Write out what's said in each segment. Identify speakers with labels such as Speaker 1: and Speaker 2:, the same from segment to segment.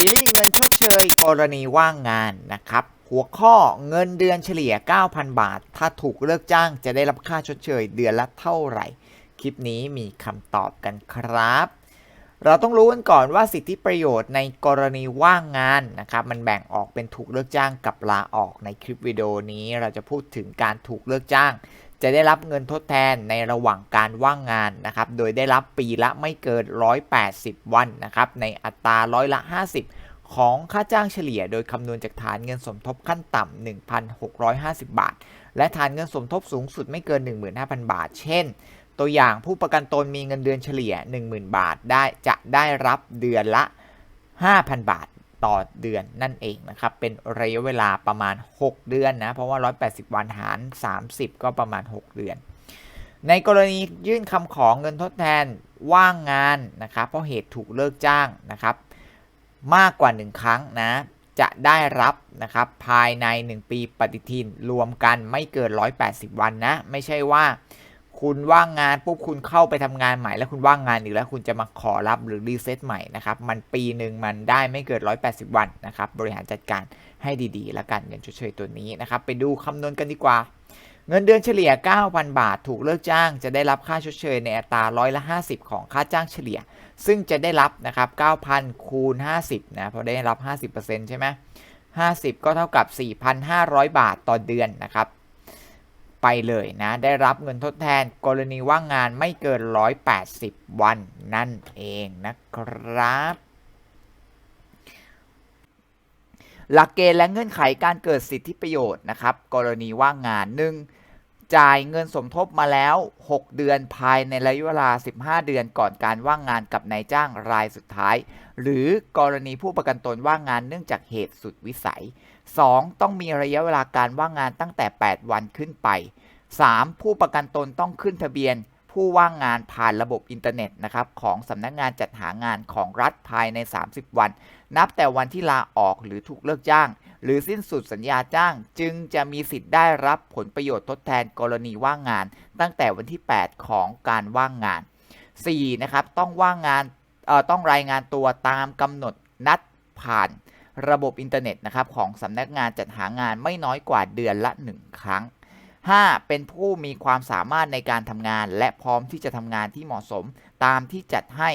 Speaker 1: ทีนี้เงินชดเชยกรณีว่างงานนะครับ หัวข้อเงินเดือนเฉลี่ย 9,000 บาท ถ้าถูกเลิกจ้างจะได้รับค่าชดเชยเดือนละเท่าไหร่ คลิปนี้มีคำตอบกันครับ เราต้องรู้กันก่อนว่าสิทธิประโยชน์ในกรณีว่างงานนะครับ มันแบ่งออกเป็นถูกเลิกจ้างกับลาออกในคลิปวิดีโอนี้ เราจะพูดถึงการถูกเลิกจ้าง จะได้รับเงินทดแทนในระหว่างการว่างงานนะครับ โดยได้รับปีละไม่เกิน 180 วันนะครับ ในอัตราร้อยละ 50 ของค่าจ้างเฉลี่ย โดยคำนวณจากฐานเงินสมทบขั้นต่ำ 1,650 บาท และฐานเงินสมทบสูงสุดไม่เกิน 15,000 บาท เช่น ตัวอย่างผู้ประกันตนมีเงินเดือนเฉลี่ย 10,000 บาทได้จะได้รับเดือนละ 5,000 บาท ต่อเดือนนั่นเองนะครับ เป็นระยะเวลาประมาณ 6 เดือนนะ เพราะว่า 180 วันหาร 30 ก็ประมาณ 6 เดือน ในกรณียื่นคำขอเงินทดแทนว่างงานนะครับ เพราะเหตุถูกเลิกจ้างนะครับ มากกว่า 1 ครั้งนะ จะได้รับนะครับภายใน 1 ปีปฏิทินรวมกันไม่เกิน 180 วันนะ ไม่ใช่ว่า คุณว่างงานปุ๊บคุณเข้าไปทำงานใหม่ แล้วคุณว่างงานอีกแล้วคุณจะมาขอรับหรือรีเซ็ตใหม่นะครับ มันปีหนึ่งมันได้ไม่เกิน 180 วันนะครับ บริหารจัดการให้ดีๆ แล้วกันเงินชดเชยตัวนี้นะครับ ไปดูคำนวณกันดีกว่า เงินเดือนเฉลี่ย 9,000 บาท ถูกเลิกจ้าง จะได้รับค่าชดเชยในอัตราร้อยละ 50 ของค่าจ้างเฉลี่ย ซึ่งจะได้รับนะครับ9,000คูณ50นะเพราะได้รับ 50%ใช่ไหม50 ก็เท่ากับ 4,500 บาทต่อเดือนนะครับ ไปเลยนะได้รับเงินทดแทนกรณีว่างงานไม่เกิน 180 วันนั่นเองนะครับหลักเกณฑ์และเงื่อนไขการเกิดสิทธิประโยชน์นะครับ กรณีว่างงาน 1. จ่ายเงินสมทบมาแล้ว 6 เดือนภายในระยะเวลา 15 เดือนก่อนการว่างงานกับนายจ้างรายสุดท้าย หรือกรณีผู้ประกันตนว่างงานเนื่องจากเหตุสุดวิสัย 2. ต้องมีระยะเวลาการว่างงานตั้งแต่ 8 วันขึ้นไป 3. ผู้ประกันตนต้องขึ้นทะเบียน ผู้ว่างงานผ่านระบบอินเทอร์เน็ตนะครับของสำนักงานจัดหางานของรัฐภายใน 30 วัน นับแต่วันที่ลาออกหรือถูกเลิกจ้าง หรือสิ้นสุดสัญญาจ้าง จึงจะมีสิทธิ์ได้รับผลประโยชน์ทดแทนกรณีว่างงาน ตั้งแต่วันที่ 8 ของการว่างงาน 4. นะครับต้องว่างงานต้องรายงานตัวตามกำหนดนัดผ่าน ระบบอินเทอร์เน็ตนะครับของสำนักงานจัดหางานไม่น้อยกว่าเดือนละ 1 ครั้ง 5. เป็นผู้มีความสามารถในการทำงาน และพร้อมที่จะทำงานที่เหมาะสมตามที่จัดให้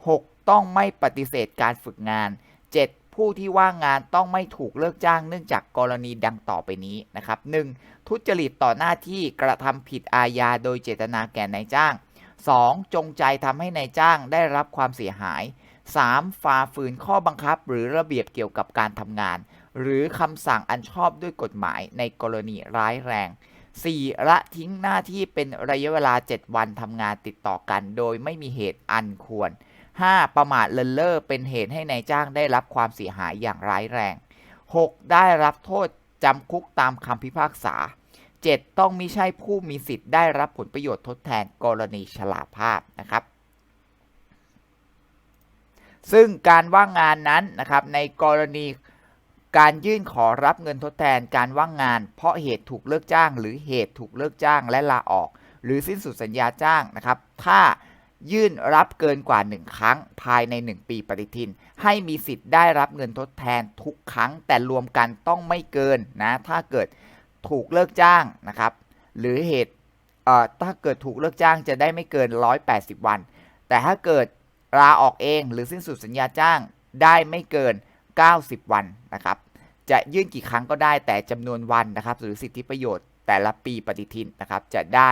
Speaker 1: 6. ต้องไม่ปฏิเสธการฝึกงาน 7. ผู้ที่ว่างงานต้องไม่ถูกเลิกจ้างเนื่องจากกรณีดังต่อไปนี้นะครับ 1. ทุจริตต่อหน้าที่กระทำผิดอาญาโดยเจตนาแก่นายจ้าง 2. จงใจทำให้นายจ้างได้รับความเสียหาย 3. ฝ่าฝืนข้อบังคับหรือระเบียบเกี่ยวกับการทำงาน หรือคำสั่งอันชอบด้วยกฎหมายในกรณีร้ายแรง 4. ละทิ้งหน้าที่เป็นระยะเวลา 7 วันทำงานติดต่อกัน โดยไม่มีเหตุอันควร 5. ประมาทเลินเล่อเป็นเหตุให้ในายจ้างได้รับความเสียหายอย่างร้ายแรง 6. ได้รับโทษจำคุกตามคำพิพากษา 7. ต้องมิใช่ผู้มีสิทธิ์ได้รับผลประโยชน์ทดแทนกรณีชราภาพนะครับ ซึ่งการว่างงานนั้นนะครับในกรณีการยื่นขอรับเงินทดแทนการว่างงาน เพราะเหตุถูกเลิกจ้าง หรือเหตุถูกเลิกจ้างและลาออก หรือสิ้นสุดสัญญาจ้างนะครับถ้ายื่นรับเกินกว่า 1 ครั้งภายใน 1 ปีปฏิทิน ให้มีสิทธิ์ได้รับเงินทดแทนทุกครั้ง แต่รวมกันต้องไม่เกินนะถ้าเกิดถูกเลิกจ้างนะครับหรือเหตุเอ่อถ้าเกิดถูกเลิกจ้างจะได้ไม่เกิน 180 วัน แต่ถ้าเกิด ลาออกเองหรือสิ้นสุดสัญญาจ้างได้ไม่เกิน 90 วันนะครับ จะยื่นกี่ครั้งก็ได้แต่จำนวนวันนะครับ หรือสิทธิประโยชน์แต่ละปีปฏิทินนะครับ จะได้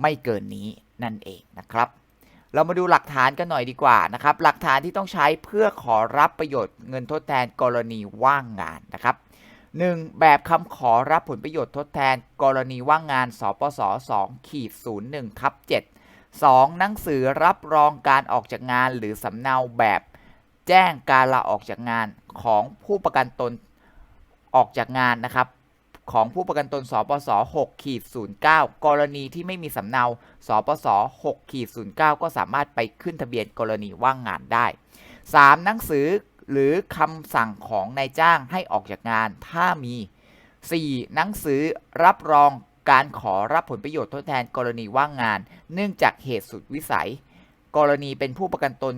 Speaker 1: ไม่เกินนี้นั่นเองนะครับ เรามาดูหลักฐานกันหน่อยดีกว่านะครับ หลักฐานที่ต้องใช้เพื่อขอรับประโยชน์เงินทดแทนกรณีว่างงานนะครับ 1. แบบคำขอรับผลประโยชน์ทดแทน กรณีว่างงาน สปส2ขีด01ทับ7 2. หนังสือรับรองการออกจากงานหรือสำเนาแบบแจ้งการลาออกจากงานของผู้ประกันตนออกจากงานนะครับ ของผู้ประกันตนสปส6ขีด09 กรณีที่ไม่มีสำเนาสปส6ขีด09 ก็สามารถไปขึ้นทะเบียนกรณีว่างงานได้ 3. หนังสือหรือคำสั่งของนายจ้างให้ออกจากงานถ้ามี 4. หนังสือรับรอง การขอรับผลประโยชน์ทดแทนกรณีว่างงาน เนื่องจากเหตุสุดวิสัย กรณีเป็นผู้ประกันตน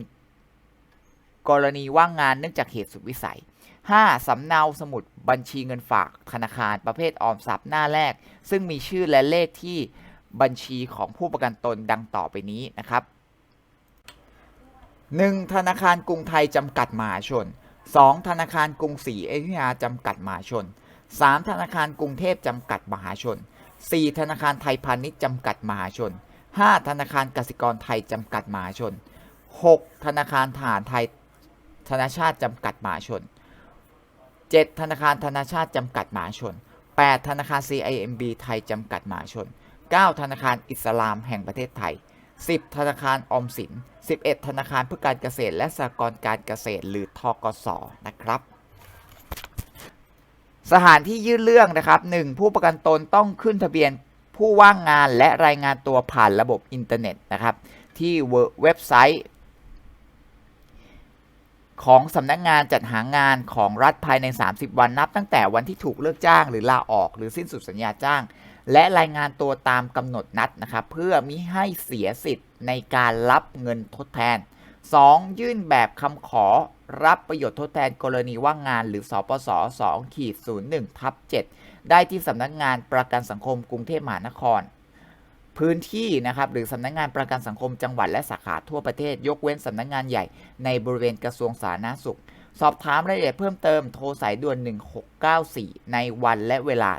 Speaker 1: กรณีว่างงานเนื่องจากเหตุสุดวิสัย 5. สำเนาสมุดบัญชีเงินฝากธนาคารประเภทออมทรัพย์หน้าแรก ซึ่งมีชื่อและเลขที่บัญชีของผู้ประกันตนดังต่อไปนี้นะครับ 1. ธนาคารกรุงไทยจำกัดมหาชน 2. ธนาคารกรุงศรีอยุธยาจำกัดมหาชน 3. ธนาคารกรุงเทพจำกัดมหาชน 4. ธนาคารไทยพาณิชย์จำกัดมหาชน 5. ธนาคารกสิกรไทยจำกัดมหาชน 6. ธนาคารทหารไทยธนาชาติจำกัดมหาชน 7. ธนาคารธนาชาติจำกัดมหาชน 8. ธนาคาร CIMB ไทยจำกัดมหาชน 9. ธนาคารอิสลามแห่งประเทศไทย 10. ธนาคารออมสิน 11. ธนาคารเพื่อการเกษตรและสหกรณ์การเกษตรหรือทกสนะครับ สถานที่ยื่นเรื่องนะครับ 1. ผู้ประกันตนต้องขึ้นทะเบียนผู้ว่างงานและรายงานตัวผ่านระบบอินเทอร์เน็ตนะครับ ที่เว็บไซต์ ของสำนักงานจัดหางานของรัฐภายใน 30 วันนับ ตั้งแต่วันที่ถูกเลิกจ้าง หรือลาออก หรือสิ้นสุดสัญญาจ้าง และรายงานตัวตามกำหนดนัดนะครับ เพื่อมิให้เสียสิทธิ์ในการรับเงินทดแทน 2. ยื่นแบบคำขอรับประโยชน์ทดแทนกรณีว่างงานหรือสปส2ขีด01ทับ7ได้ที่สำนักงานประกันสังคมกรุงเทพมหานคร พื้นที่นะครับหรือสำนักงานประกันสังคมจังหวัดและสาขาทั่วประเทศ ยกเว้นสำนักงานใหญ่ในบริเวณกระทรวงสาธารณสุข สอบถามรายละเอียดเพิ่มเติมโทรสายด่วน 1694 ในวันและเวลา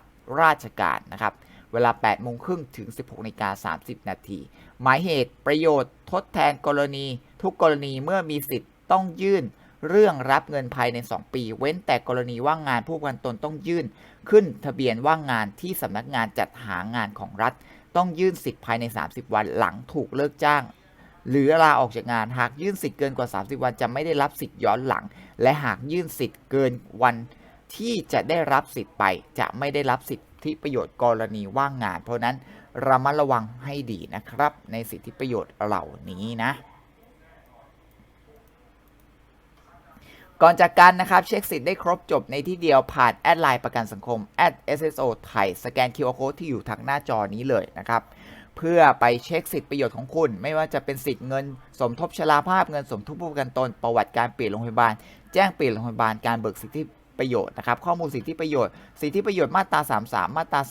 Speaker 1: ราชการนะครับเวลา 8 โมงครึ่งถึง 16นาฬิกา30 นาที หมายเหตุประโยชน์ทดแทนกรณี ทุกกรณีเมื่อมีสิทธิ์ต้องยื่นเรื่องรับเงินภายใน 2 ปี เว้นแต่กรณีว่างงานผู้ประกันตนต้องยื่น ขึ้นทะเบียนว่างงานที่สำนักงานจัดหางานของรัฐ ต้องยื่นสิทธิ์ภายใน 30 วันหลังถูกเลิกจ้าง หรือลาออกจากงานหากยื่นสิทธิ์เกินกว่า 30 วันจะไม่ได้รับสิทธิ์ย้อนหลัง และหากยื่นสิทธิ์เกินวันที่จะได้รับสิทธิ์ไป จะไม่ได้รับสิทธิประโยชน์กรณีว่างงาน เพราะนั้นระมัดระวังให้ดีนะครับ ในสิทธิประโยชน์เหล่านี้นะ ก่อนจากกันนะครับ เช็คสิทธิ์ได้ครบจบในที่เดียวผ่านแอดไลน์ประกันสังคม @sso ไทยสแกน QR Code ที่อยู่ทางหน้าจอนี้เลยนะครับ เพื่อไปเช็คสิทธิประโยชน์ของคุณ ไม่ว่าจะเป็นสิทธิ์เงิน สมทบชราภาพเงินสมทบผู้ประกันตนประวัติการเปลี่ยนโรงพยาบาล แจ้งเปลี่ยนโรงพยาบาลการเบิกสิทธิ ประโยชน์นะครับข้อมูลสิทธิประโยชน์ สิทธิประโยชน์มาตรา 33 มาตรา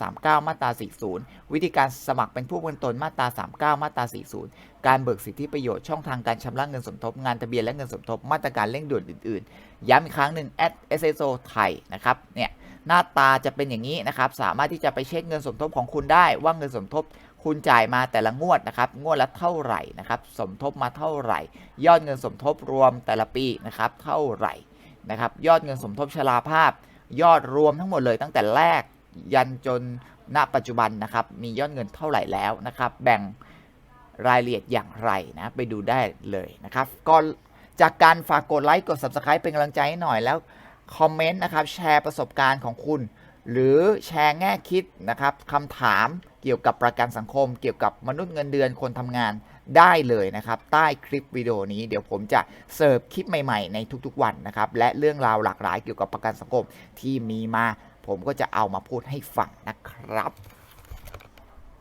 Speaker 1: 39 มาตรา 40 วิธีการสมัครเป็นผู้ประกันตนมาตรา 39 มาตรา 40 การเบิกสิทธิประโยชน์ช่องทางการชำระเงินสมทบ งานทะเบียนและเงินสมทบ มาตรการเร่งด่วนอื่น ๆ ย้ำอีกครั้งหนึ่ง @sso ไทยนะครับเนี่ยหน้าตาจะเป็นอย่างนี้นะครับสามารถที่จะไปเช็คเงินสมทบของคุณได้ว่าเงินสมทบคุณจ่ายมาแต่ละงวดนะครับ งวดละเท่าไหร่นะครับ สมทบมาเท่าไหร่ ยอดเงินสมทบรวมแต่ละปีนะครับ เท่าไหร่ นะครับยอดเงินสมทบชราภาพ ยอดรวมทั้งหมดเลยตั้งแต่แรกยันจนณปัจจุบันนะครับมียอดเงินเท่าไหร่แล้วนะครับ แบ่งรายละเอียดอย่างไรนะไปดูได้เลยนะครับก็จากการฝากกดไลค์กด Subscribe เป็นกำลังใจให้หน่อยแล้วคอมเมนต์นะครับแชร์ประสบการณ์ของคุณ หรือแชร์แง่คิดนะครับคำถามเกี่ยวกับประกันสังคม เกี่ยวกับมนุษย์เงินเดือนคนทำงาน ได้เลยนะครับ ใต้คลิปวิดีโอนี้เดี๋ยวผมจะเสิร์ฟคลิปใหม่ๆในทุกๆวันนะครับ และเรื่องราวหลากหลายเกี่ยวกับประกันสังคมที่มีมา ผมก็จะเอามาพูดให้ฟังนะครับ